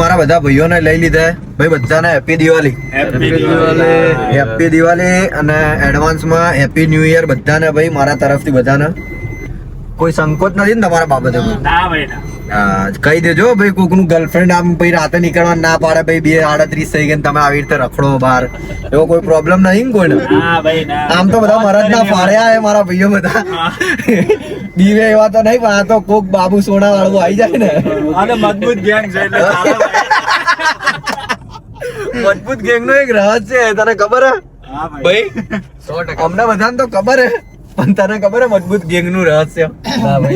મારા બધા ભાઈઓને લઈ લીધા. ભાઈ બધાને happy Diwali happy Diwali happy Diwali અને એડવાન્સમાં હેપી ન્યુ યર બધાને ભાઈ મારા તરફથી બધાને. કોઈ સંકોચ નથી ને તમારા બાબતે ના ભાઈ ના. કહી દેજો ભાઈ કોકનું ગર્લફ્રેન્ડ આમ ભાઈ રાતે નીકળવા ના પાડે ભાઈ બે આડત્રીસ થઈ ગયા તમે આવી રીતે રખડો બહાર. એવો કોઈ પ્રોબ્લેમ નહીં ને કોઈને? ના ના. આમ તો બધા મરદ ના ફાડ્યા હે મારા ભાઈઓ બધા. દીવે એવા તો નહીં પણ આ તો કોક બાબુ સોના વાળું આવી જાય ને. અને મજબૂત ગેંગ છે. મજબૂત ગેંગ નો એક રહસ્ય છે તને ખબર હે ભાઈ. ભાઈ અમને બધાને તો ખબર હે પણ તને ખબર મજબૂત ગેંગનું રહસ્ય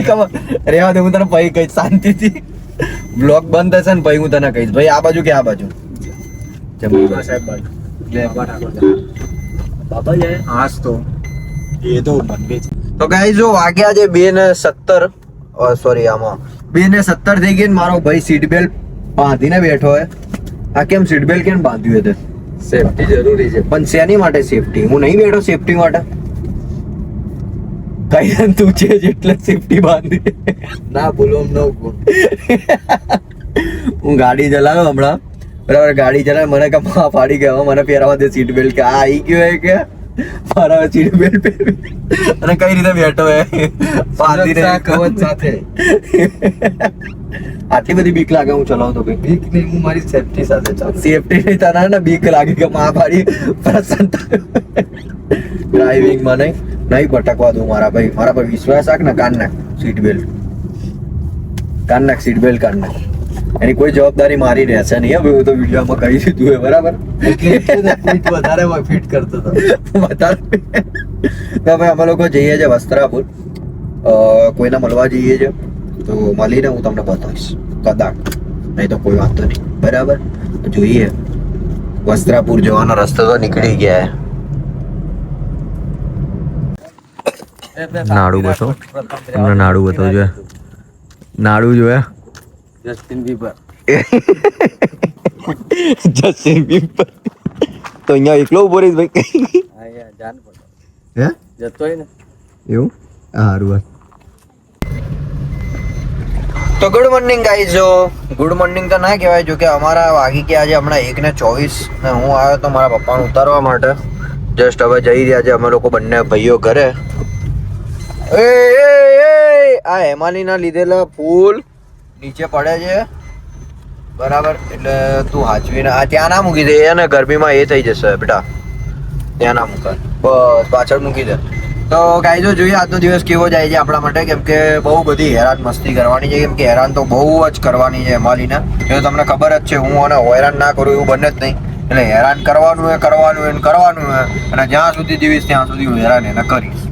ખબર. રેવા દે હું તને પછી કહીશ. શાંતિથી. બ્લોગ બંધ થશે ને પછી હું તને કહીશ. ભાઈ આ બાજુ કે આ બાજુ? તો એ તો બંને ગાઈ જો વાગ્યા છે બે ને સત્તર. સોરી આમાં. બે ને સત્તર થઈ ગઈ ને મારો ભાઈ સીટ બેલ્ટ બાંધીને બેઠો હે. આ કેમ સીટ બેલ્ટ કેમ બાંધ્યું હતું સેફટી જરૂરી છે. પણ શેની માટે સેફટી હું નહીં બેઠો સેફટી માટે? કઈ તું છે એટલે સેફટી બાંધી. ના બોલો નો હું ગાડી ચલાવ્યો હમણાં. બરાબર ગાડી ચલાવે મને કે માં ફાડી ગયો મને પહેરાવા દે સીટ બેલ્ટ કે આ આવી ગયો કે? મારા સીટ બેલ્ટ પહેરવી અને કઈ રીતે બેઠો હે? કવચ સાથે. આટલી બધી બીક લાગે હું ચલાવતો ભાઈ. બીક નહીં હું મારી સેફટી સાથે ચાલુ. સેફટી નહીં તારા ને બીક લાગે કે માં ફાડી પ્રસન્ન ડ્રાઇવિંગમાં નહીં નહીં ભટકવા દઉં મારા ભાઈ. મારા પર વિશ્વાસ રાખ ને કાન નાખ સીટ બેલ્ટ કાન નાખ સીટ બેલ્ટ કાન નાખ. એની કોઈ જવાબદારી મારી રહેશે નહીં હવે હું તો વિડીયોમાં કહી દીધું એ બરાબર? વધારે ફિટ કરતો હતો વધારે. તો અમે અમે લોકો જઈએ છીએ વસ્ત્રાપુર. કોઈને મળવા જઈએ છીએ. તો મળીને હું તમને બતાવીશ. કદાચ. નહીં તો કોઈ વાંધો નહીં. બરાબર? જોઈએ. વસ્ત્રાપુર જવાનો રસ્તો તો નીકળી ગયા નાડું બતો તમને નાડું બતાવું જોઈએ. નાડું જોયા જસ્ટિન બીબર જસ્ટિન બીબર તો અહીંયા એકલો ઊભો રહીશ ભાઈ. જાન પડે હે? જતોય ને. એવું? સારું તો good morning guys good morning તો ના કહેવાય જો કે અમારા વાગી ગયા છે હમણાં એક ને ચોવીસ ને હું આવ્યો તો મારા પપ્પાને ઉતારવા માટે. જસ્ટ હવે જઈ રહ્યા છે, અમે લોકો બંને ભાઈઓ ઘરે. એ, આ હેમાલીના લીધેલા ફૂલ નીચે પડે છે. બરાબર, એટલે તું હાચવીને, આ ત્યાં ના મૂકી દે, એને ગરમીમાં એ થઈ જશે, બેટા. ત્યાં ના મૂકાય. બસ, પાછળ મૂકી દે. તો ગાઈજો જોઈએ આજનો દિવસ કેવો જાય છે આપણા માટે, કેમ કે બહુ બધી હેરાન મસ્તી કરવાની છે, કેમ કે હેરાન તો બહુ જ કરવાની છે હિમાલીને એ તમને ખબર જ છે, હું અને હેરાન ના કરું એવું બને જ નહીં. એટલે હેરાન કરવાનું એ કરવાનું એ કરવાનું એ અને જ્યાં સુધી જીવીશ, ત્યાં સુધી હું હેરાન એને કરીશ.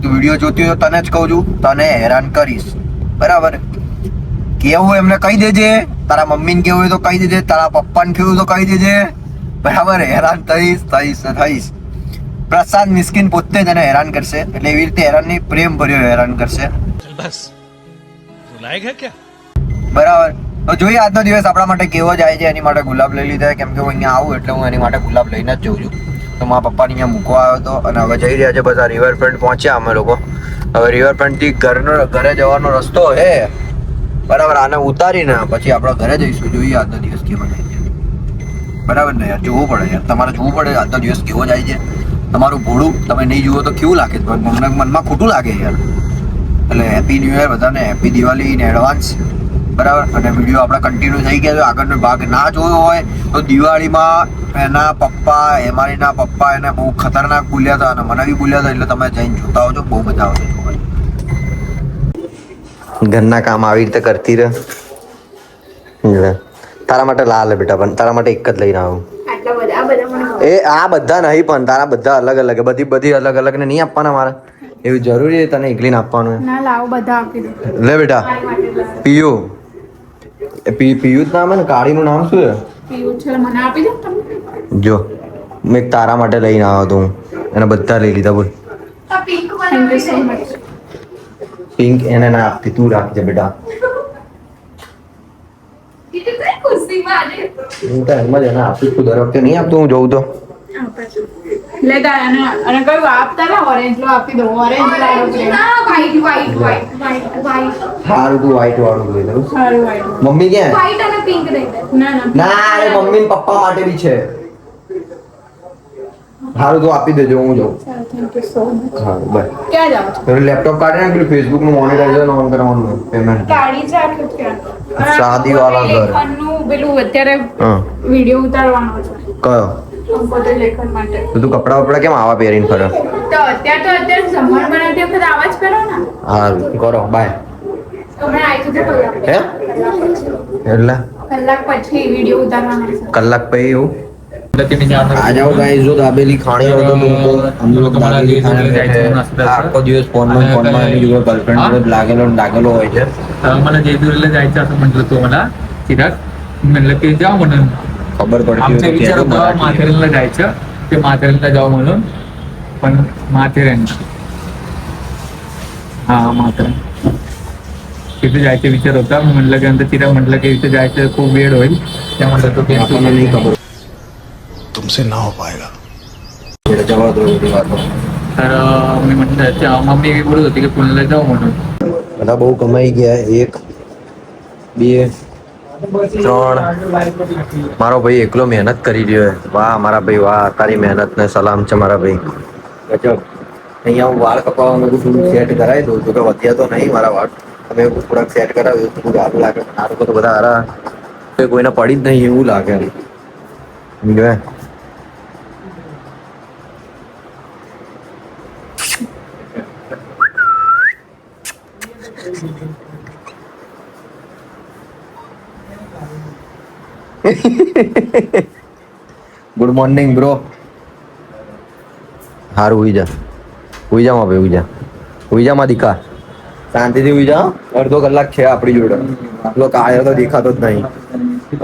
તું વીડિયો જોતી હોય તને જ કહું છું, તને હેરાન કરીશ. બરાબર? કેવું એમને કહી દેજે. તારા મમ્મીને કેવું હોય તો કહી દેજે, તારા પપ્પાને કેવું તો કહી દેજે. બરાબર? હેરાન થઈશ થઈશ થઈશ. પ્રસાદ મિસ્કિન પોતે જ તેને હેરાન કરશે. એટલે એવી રીતે હેરાન નહીં પ્રેમ ભર્યો હેરાન કરશે. બસ. બરાબર. તો જોઈએ આજનો દિવસ આપણા માટે કેવો જાય છે. એની માટે ગુલાબ લઈ લીધા. કેમ કે હું અહીંયા આવું એટલે હું એની માટે ગુલાબ લઈને જ જોઉં છું. તો મારા પપ્પાને અહીંયા મૂકવા આવ્યો હતો અને હવે જઈ રહ્યા છે બધા રિવરફ્રન્ટ પહોંચ્યા અમે લોકો. હવે રિવરફ્રન્ટથી ઘરનો ઘરે જવાનો રસ્તો હે. બરાબર. આને ઉતારીને પછી આપણે ઘરે જઈશું. જોઈએ આજનો દિવસ કેવો જાય છે. બરાબર ને યાર જોવું પડે યાર. તમારે જોવું પડે આજનો દિવસ કેવો જાય છે. તમારું ભોળું તમે નહીં જુઓ તો કેવું લાગે? છે મને મનમાં ખોટું લાગે યાર. એટલે હેપી ન્યૂ યર બધાને. હેપી દિવાળી ઇન એડવાન્સ બરાબર? અને વીડિયો આપણે કન્ટિન્યુ થઈ ગયા છે. આગળનો ભાગ ના જોયો હોય તો દિવાળીમાં એના પપ્પા એમારીના પપ્પા એને બહુ ખતરનાક બોલ્યા હતા અને મને બી બોલ્યા હતા એટલે તમે જઈને જોતા આવજો. બહુ મજા આવશે ઘરના કામ આવી રીતે કરતી રહે. તારા માટે લાલ બેટા પણ તારા માટે એક જ લઈને આવું. એ આ બધા નહીં પણ તારા બધા અલગ અલગ બધી બધી અલગ અલગ ને નહીં આપવાના મારે? એવું જરૂરી છે તને એકલીને આપવાનું? ના લાવો બધા આપી દો. લે બેટા પીયુ. પી પીયુ જ નામ હે ને કાળીનું નામ શું છે? પીયુ છે મને આપી દો તમે. જો મેં તારા માટે લઈને આવ્યો તો હું. એને બધા લઈ લીધા બોલ. પિંક એને ના આપતી તું રાખજે બેટા ખુશીમાં આજે હું તો એમ જ એને આપી છું દર વખતે નહીં આપતો હું જોઉં તો. લેતા અને અને કયું આપતા ને ઓરેન્જ લો આપી દો orange white white white white white સારું તું વ્હાઈટ વાળું લઈ લઉં. સારું વ્હાઈટ મમ્મી ક્યાં? વ્હાઈટ અને પિંક દઈ દે. ના ના ના અરે મમ્મી ને પપ્પા માટે બી છે. સારું તું આપી દેજો હું જાઉં. થેન્ક યુ સો મચ સારું બાય ક્યાં જાઓ છો લેપટોપ કાઢી ને પેલું ફેસબુકનું મોનેટાઇઝેશન ઓન કરવાનું પેમેન્ટ ગાડી છે આખું ત્યાં શાદીવાળા ઘર. લેખનનું પેલું અત્યારે હા વિડીયો ઉતારવાનો છે કયો પોતે લેખન માટે તો તું કપડા વપડા કેમ આવા પહેરીને ફરે તો અત્યારે તો અત્યારે જમણ બનાવતી વખત આવાજ કરો ને સારું કરો બાય હમણાં આવી જજો કલાક હે એટલે કલાક પછી વિડીયો ઉતારવાનો છે કલાક પછી એવું લતીને જાણ आ जाओ गाइस जो दाबेली खाने हो तो तुमको हम लोग दाबेली खाने बैठे हैं आखो દિવસ ફોન માં ફોન માં એની જોડે ગર્લફ્રેન્ડ જોડે લાગેલો ને લાગેલો હોય છે मला जेजुरीला जायचं असं म्हटलं तो मला चिराग म्हणलं की जाऊ म्हणून. खबर आमचा विचार होता माथेऱ्यांना जायचं ते माथेऱ्यांना जाऊ म्हणून. पण माथेरान हा माथेरान तिथे जायचा विचार होता. मी म्हणलं की नंतर तिला म्हटलं की इथे जायचं खूप वेळ होईल. त्या म्हणलं तो कॅन्सल नाही खबर. तुमसे ना हो पाएगा तर मी म्हटलं मम्मी बोलत होती की पुण्याला जाऊ म्हणून. मला भाऊ कमाई घ्या एक बी ત્રણ. મારો ભાઈ એકલો મહેનત કરી રહ્યો વાહ, મારા ભાઈ, વાહ, તારી મહેનત ને સલામ છે મારા ભાઈ. ગજબ. અહીંયા હું વાળ કપાવવાનું બધું સેટ કરાવી દઉં છું. કે વધ્યા તો નહીં મારા વાળ. તમે થોડાક સેટ કરાવ્યું થોડું સારું લાગે. સારું તો બધા હારા. કોઈને પડી જ નહીં એવું લાગે સમજ્યો હે? ગુડ મોર્નિંગ બ્રો હારું ઉઈ જા. ઉઈ જા માં ભાઈ ઉઈ જા. ઉઈ જા માં દીકા શાંતિથી ઉઈ જા અડધો કલાક છે આપણી જોડે. આટલો કાયો તો દેખાતો જ નહીં.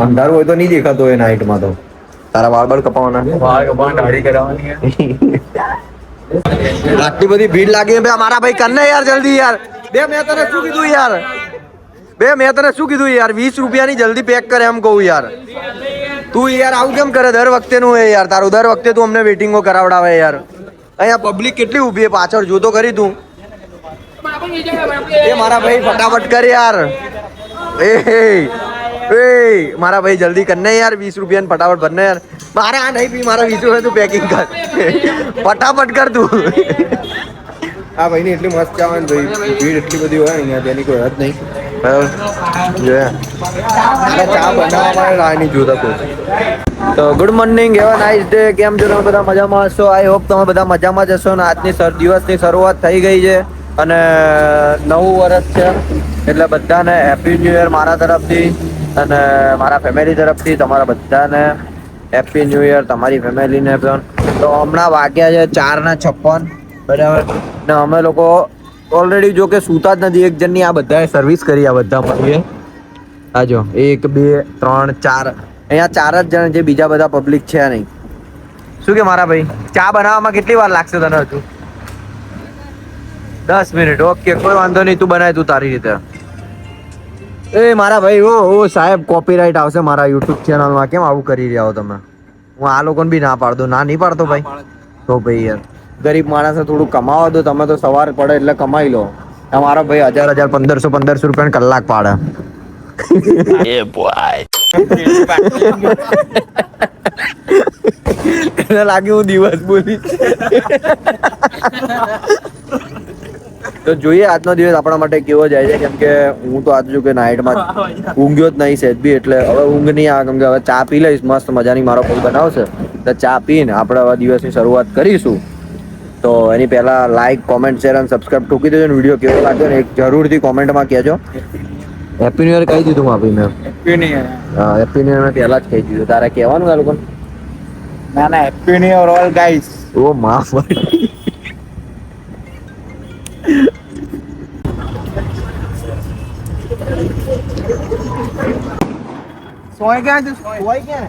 અંધારું હોય તો નહીં દેખાતો હોય નાઇટમાં તો. તારા વાળ બાળ કપાવાના વાળ કપાવવાની દાઢી કરાવવાની આટલી બધી ભીડ લાગી બે મારા ભાઈ કરને યાર જલ્દી યાર. બે મેં તને શું કીધું યાર? બે, મેં તને શું કીધું યાર? વીસ રૂપિયાની જલ્દી પેક કરે એમ કહું યાર. તું યાર આવું કેમ કરે? દર વખતે નું હે યાર. તારું દર વખતે તું અમને વેટિંગો કરાવડાવે યાર. અહીંયા પબ્લિક કેટલી ઊભી છે? પાછળ જોતો કરી તું. એ મારા ભાઈ ફટાફટ કર યાર. એ એ એ, મારા ભાઈ જલ્દી કરને યાર, વીસ રૂપિયા ફટાફટ ભરને યાર. મારે આ નહીં પી, મારા વીસ રૂપિયા તું પેકિંગ કર. ફટાફટ કર તું. આ ભાઈની એટલી મસ્ત ચા હોય ને ભાઈ, ભીડ એટલી બધી હોય અહીંયા તેની કોઈ હદ નહીં. બરાબર? ચા બનાવવા માટે રાહ નહીં જોતા કોઈ. તો ગુડ મોર્નિંગ એવા નાઇસ ડે કેમ છો? તમે બધા મજામાં હશો? આઈ હોપ તમે બધા મજામાં જ હશો ને આજની સર, દિવસની શરૂઆત થઈ ગઈ છે અને નવું વર્ષ છે. એટલે બધાને હેપી ન્યૂ યર મારા તરફથી અને મારા ફેમિલી તરફથી, તમારા બધાને હેપી ન્યૂ યર તમારી ફેમિલીને પણ. તો હમણાં વાગ્યા છે ચાર ના છપ્પન. બરાબર. ને અમે લોકો ઓલરેડી જો કે સૂતા જ નથી, એક જણની આ બધાએ સર્વિસ કરી આ બધા મળીએ આ જો, એક, બે, ત્રણ, ચાર. અહીંયા ચાર જ જણ જે બીજા બધા પબ્લિક છે નહીં. શું કે મારા ભાઈ? ચા બનાવવામાં કેટલી વાર લાગશે તને હજુ? દસ મિનિટ. ઓકે, કોઈ વાંધો નહીં, તું બનાય તું તારી રીતે. એ મારા ભાઈ, ઓ ઓ, સાહેબ કોપીરાઇટ આવશે મારા યુટ્યુબ ચેનલમાં કેમ આવું કરી રહ્યા હો તમે? હું આ લોકોને બી ના પાડતો. ના નહીં પાડતો ભાઈ? તો ભાઈ યાર. ગરીબ માણસને થોડું કમાવા દો તમે તો સવાર પડે એટલે કમાઈ લો. મારો ભાઈ હજાર હજાર પંદરસો પંદરસો રૂપિયા કલાક પાડે. એને લાગ્યું હું દિવસ બોલી. તો જોઈએ આજનો દિવસ આપણા માટે કેવો જાય છે કેમ કે હું તો આજે જો કે નાઇટમાં ઊંઘ્યો જ નહીં સેજ બી એટલે હવે ઊંઘ નહીં આવે કેમ કે હવે ચા પી લઈશ મસ્ત મજાની મારો કોઈ બનાવશે. તો ચા પીને આપણે હવે દિવસની શરૂઆત કરીશું. તો એની પહેલા લાઈક કોમેન્ટ શેર અને સબસ્ક્રાઇબ ઠોકી દેજો ને વીડિયો કેવો લાગ્યો ને એક જરૂરથી કોમેન્ટમાં કહેજો. હેપી ન્યુ યર કહી દીધું આપી મેં હેપી ન્યુ યર મેં પહેલા જ કહી દીધું. તારે કહેવાનું આ લોકોને ના ના happy new year all guys ઓ માફ સોય ક્યાં છે? સોય ક્યાં?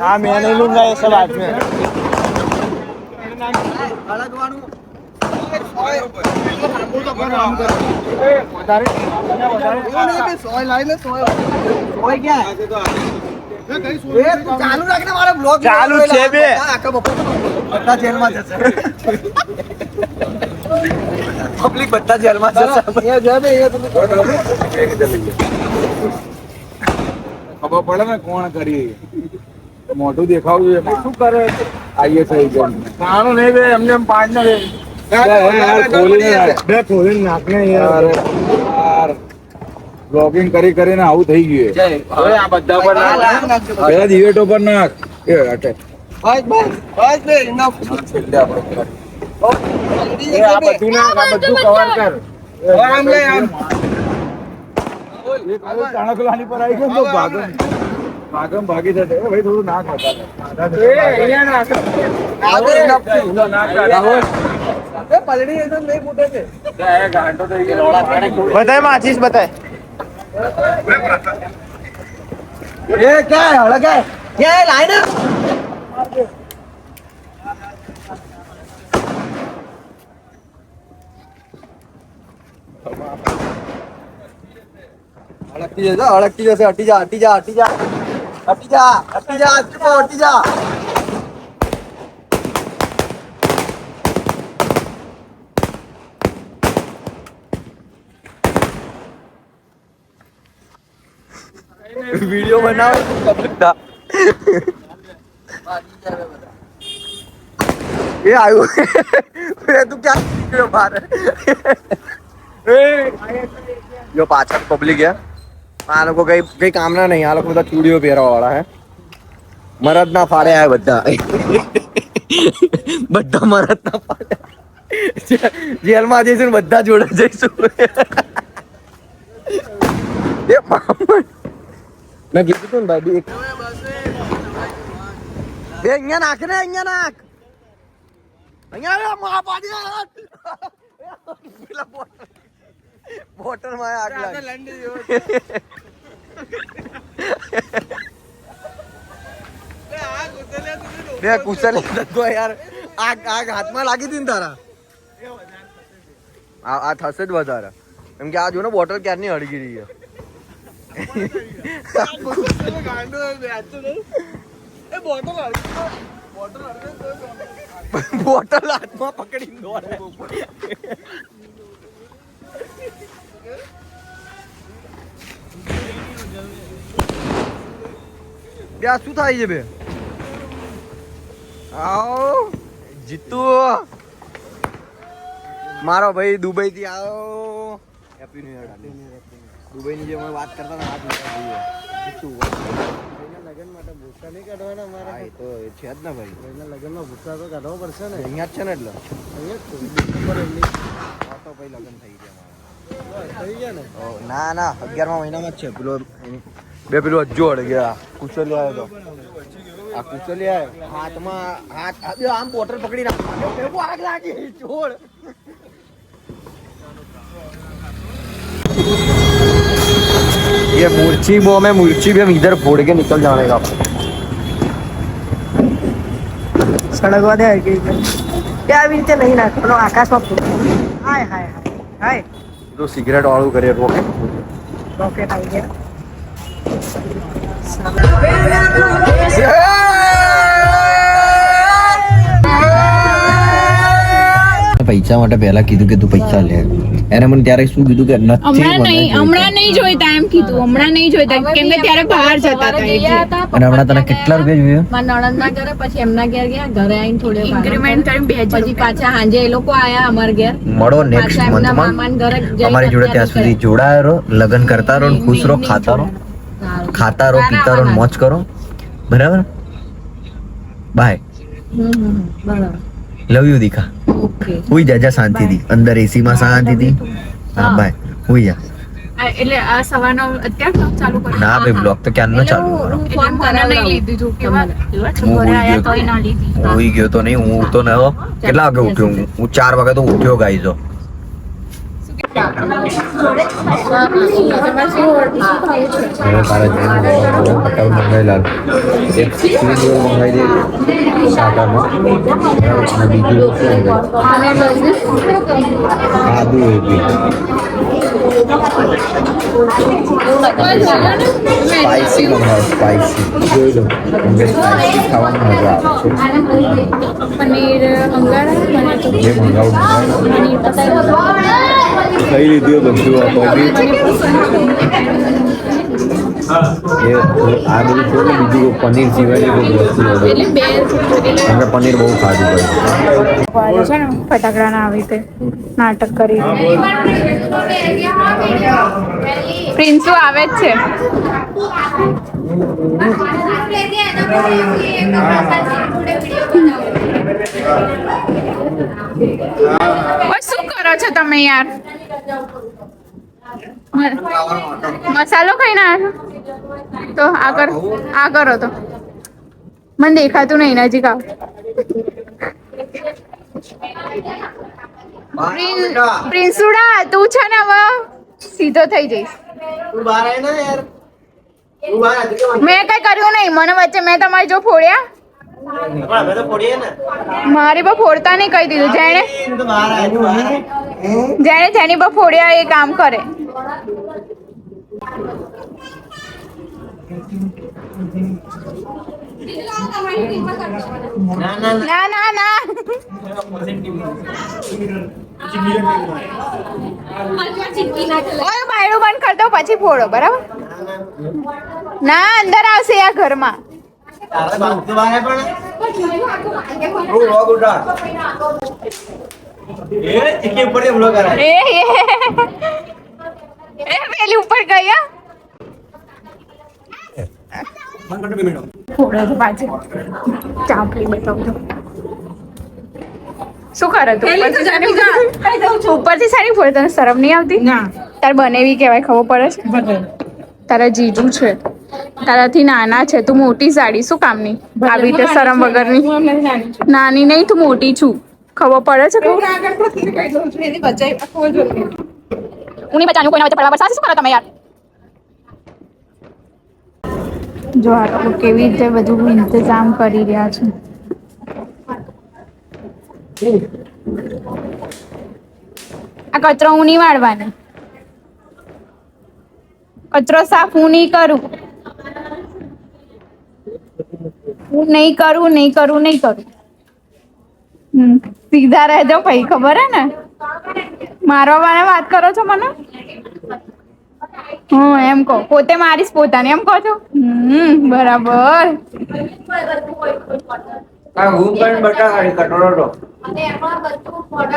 हाँ मैं नहीं लूंगा ये सब आज में ચાલુ રાખને મારો બ્લોગ ચાલુ જ છે બે. આખા બપોર બધા જેલમાં જશે પબ્લિક બધા જેલમાં જશે ખબર પડે ને કોણ કરી મોઢું દેખાવું જોઈએ. શું કરે? આઈએ થઈ ગયું કાણું નહીં બે એમને એમ પાંચ ના બ્લોગિંગ કરી કરીને આવું થઈ ગયું હવે આ બધા પર નાખ. પેલા દિવેટો પર નાખ. એ હટે બસ બસ બસ બે enough. એ આ બધું નાખ આ બધું કવર કર. આમ લે, આમ. એક હવે પર આવી ગયો તો ભાગમ ભાગમ ભાગી જશે એ ભાઈ થોડું નાખ વધારે. એ અહીંયા નાખ આ તો enough છે. ઊંધો નાખ કાઢ. એ પલડી એ તો નહીં ફૂટે છે. એ ગાંડો થઈ ગયો બતાય માચીસ બતાય એ ક્યાં હળે ક્યાં ક્યાં લાઈને અડકતી જશે અડકતી જશે હટી જા હટી જા હટી જા આ લોકો કઈ કઈ કામના નહીં. આ લોકો બધા ચૂડીઓ પહેરવા વાળા હે. મરદ ના ફાડે આ બધા. બધા મરદ ના ફાડે જેલમાં જઈશું ને બધા જોડે જઈશું. એ મેં કીધું તું ને ભાઈ એક બે અહીંયા નાખ ને અહીંયા નાખ. અહીંયા મહાપાડી પેલા બોટલ બોટલમાં આગ લાગી બે કુશલ તો યાર આગ આગ હાથમાં લાગી હતી ને તારા આ આ થશે જ વધારે કેમ કે આ જો ને બોટલ ક્યારની હળગી રહી છે બોટલ હાથમાં પકડી દોડે બે આ શું થાય છે બે? આવો જીતુ. મારો ભાઈ દુબઈ થી આવ્યો હેપી ન્યુ યર દુબઈ ની જે અમે વાત કરતા હતા વાત જોઈએ જીતુ લગન માટે ભૂસા નહીં કાઢવાના મારા એ તો છે જ ને ભાઈ. એના લગનમાં ભૂસા તો કાઢવો પડશે ને. અહીંયા જ છે ને એટલે. અહીંયા તો ભાઈ લગન થઈ ગયા થઈ ગયા ને. ના ના અગિયારમા મહિનામાં જ છે. પેલો બે પેલું હજુ અડ ગયા કુશલી આવ્યો તો આ કુશલી આવ્યો હાથમાં હાથ હાથ આમ બોટલ પકડી નાખ આગ લાગી છોડ ये मूर्छी बॉम्ब है मूर्छी भी हम इधर फोड़ के निकल जाने का સળગવા દે કે કે આવી રીતે નહીં નાખવાનો આકાશમાં ફૂટો. હાય હાય હાય હાય तो सिगरेट वालों करे रोके રોકેટ આવી ગયા પૈસા માટે પહેલા કીધું કે તું પૈસા લે. એને મને ત્યારે શું કીધું કે નથી હમણાં નહીં હમણાં નહીં જોઈતા એમ કીધું. હમણાં નહીં જોઈતા કેમ કે ત્યારે બહાર જતા હતા અને હમણાં તને કેટલા રૂપિયા જોઈએ મારા નણંદના ઘરે પછી એમના ઘેર ગયા ઘરે આવીને થોડી ઇન્ક્રીમેન્ટ કરીને બે પછી પાછા સાંજે એ લોકો આયા અમાર ઘેર. મળો નેક્સ્ટ મંથમાં અમારી જોડે ત્યાં સુધી જોડાયા રહો લગ્ન કરતા રહો ખુશ રહો ખાતા રહો. ખાતા રહો પીતા રહો મોજ કરો. બરાબર? Bye hmm, hmm, hmm. બરાબર. Love you દીખા. ઓકે હુઈ જા જા શાંતિથી. અંદર એસી માં શાંતિથી. હા બાય હુઈ જા. એટલે આ સવારનો અત્યારે ચાલુ કરો ના ભાઈ બ્લોગ તો ક્યારનો ચાલુ કરો હું ફોન મને નહીં લીધું કેવા એવા છો હું ઘરે ભૂલી આયા ગયો. તોય ના લીધી હું ગયો તો નહીં હું તો ન કેટલા વાગે ઉઠ્યો? હું હું ચાર વાગે તો ઉઠ્યો ગાઈ તો હવે તારે જઈને પટાવ મંગાવી લાલ Spicy đồng hồ spicy. Vui được Mình spicy không ăn hồi vào xuống. Paneer angara Nếu mà lâu mình thấy Thấy đi tiêu tuần chua tôi biết. જે મંગાવું કઈ લીધું બધું એ આ બધું છોડ ને બીજું પનીર સિવાયની કોઈ વસ્તુ order કરો. અમે પનીર બહુ ખાધું ભાઈ છે ને ફટાકડા આવી રીતે નાટક કરી. પ્રિન્સુ આવે જ છે. શું કરો છો તમે યાર? મસાલો ખાઈ ના તો આ કર આ કરો તો. મને દેખાતું નહીં નજીક આવ. પ્રિન્સુડા તું છે ને હવે સીધો થઈ જઈશ. મેં કઈ કર્યું નહીં. મને વચ્ચે મેં તમારી જો ફોડ્યા. મારી પણ ફોડતા નહીં કહી દીધું. જેણે જેણે જેની પર ફોડ્યા એ કામ કરે. ના ના ના. ઓય બાયણું બંધ કરી દો પછી ફોડો બરાબર? ના અંદર આવશે આ ઘરમાં. એ એ એ પેલી ઉપર પાછી. ચાપલી બતાવજો શું કરે તું? ઉપરથી ઉપરથી સારી ફોડે તને શરમ નહીં આવતી? તારે બનેવી કહેવાય ખબર પડે છે? તારા જીજુ છે. તારાથી નાના છે તું મોટી સાડી શું કામની? આવી રીતે શરમ વગરની. નાની નહીં તું મોટી છું. ખબર પડે છે ઉની બચાનું કોઈના વચ્ચે પડવા પડશે શું કરો તમે યાર? જો આ લોકો કેવી રીતે બધું ઇંતજામ કરી રહ્યા છે. આ કચરો હું નહીં વાળવાની. કચરો સાફ હું નહીં કરું. હું નહીં કરું નહીં કરું નહીં કરું. હમ સીધા રહેજો ભાઈ ખબર હે ને? મારવા વાળા વાત કરો છો મને? હું એમ કહો. પોતે મારીશ પોતાને એમ કહો છો? હમ બરાબર.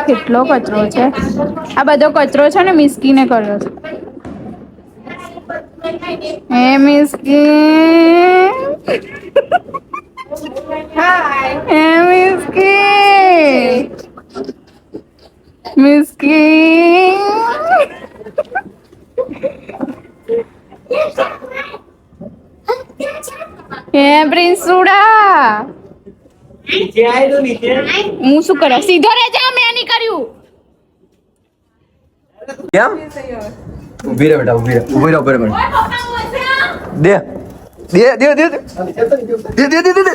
કેટલો કચરો છે? આ બધો કચરો છે ને મિસ્કીને કર્યો છે. હે મિસ્કી હે મિસ્કી મિસ્કી હે પ્રિન્સુડા હું શું કરું? સીધો રહેજે મેં નહીં કર્યું. કેમ ઊભી રહે બેટા ઊભી રહે. ઊભી રહે ઊભી રહે દે દે દે દે દે દે દે દે દે.